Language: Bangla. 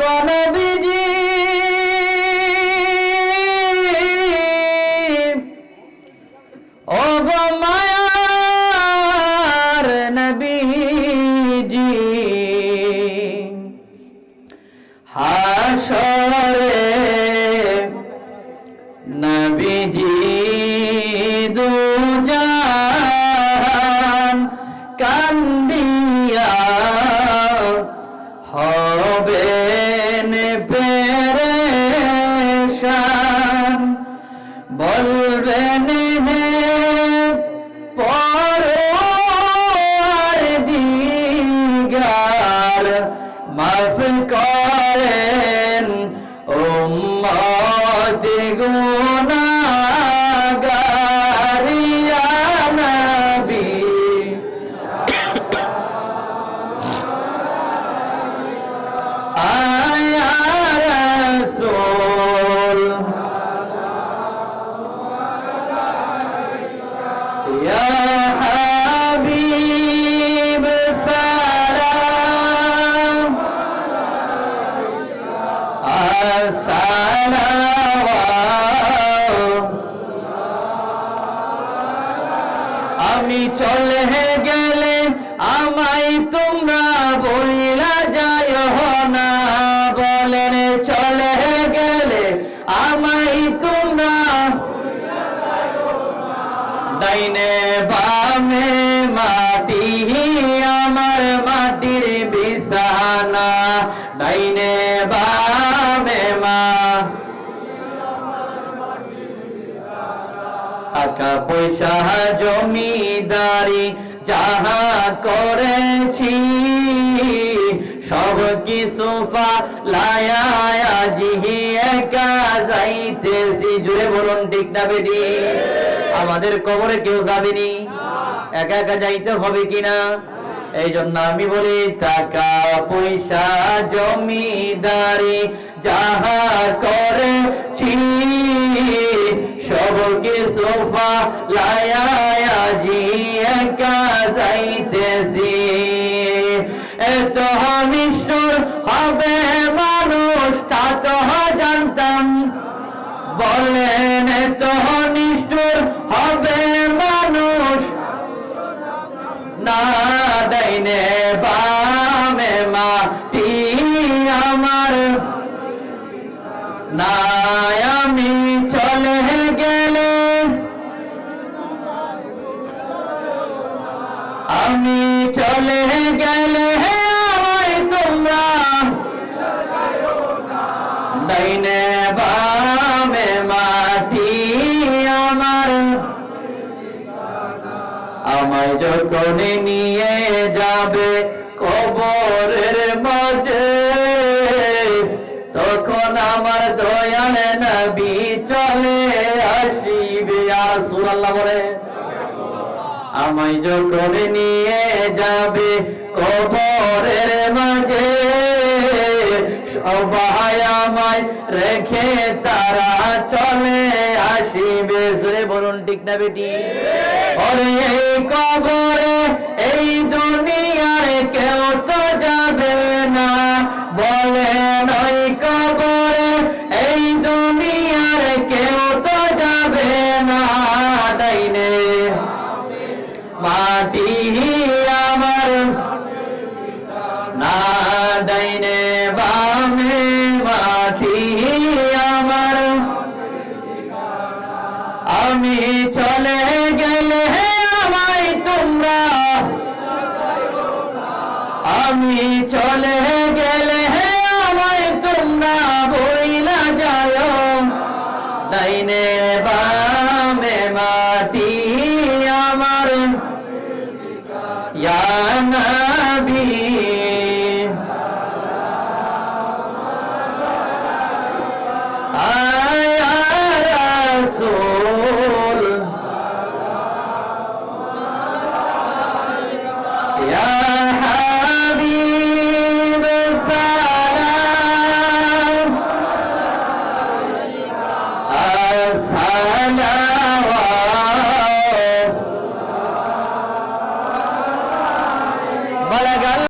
গণবিজি ও গো মায়ার নবীজি। হাসরে নবীজি দুজান কান্দিয়া বলবেন হে পরওয়ার দিগার মাফ করেন উম্মত গুনাহগার আমি চলে গেলে আমাই তোমরা বইলা যায় না। বলেন, চলে গেলে আমাই তোমরা ডাইনে বামে টাকা পয়সা জমিদারি যাহা করেছি, সব কিছু লায়া জিহি একা যাইতেছি। জুড়ে বলুন, ঠিক না বেটি? আমাদের কবরে কেউ যাবেনি একা একা যাইতে হবে কিনা? এই জন্য আমি বলি, টাকা পয়সা জমিদারি যাহা করেছি সব কিছু লায়া জি একা যাইতেছি এত নিষ্ঠুর হবে মানুষ, তা তো জানতাম। বলেন এত নিষ্ঠুর হবে মানুষ, না ডাইনে বামে মাটি আমার, না চলে গেলে আমায় তোমরা। ডাইনে বামে মাটি আমার। আমায় যখন নিয়ে যাবে কবরের মাঝে, তখন আমার দয়াল নবী চলে আসিবে। আর সুরাল্লাহ বলে আমায় যখন নিয়ে যাবে কবরের মাঝে, সবাই আমায় রেখে তারা চলে আসিবে। সুরে বলুন, ঠিক না বেটি? ওরে এই কবরে, এই দুনিয়ার কেউ তো যাবে না। বলেন ওই কবরে, এই দুনিয়ার কেউ তো যাবে না। ডাইনে মাটি আমার। না বামে মাটি আমার। আমি চলে গেলে আমায় তোমরা। আমি চলে গেলে আমায় তোমরা বইলা যায় ডাইনে বা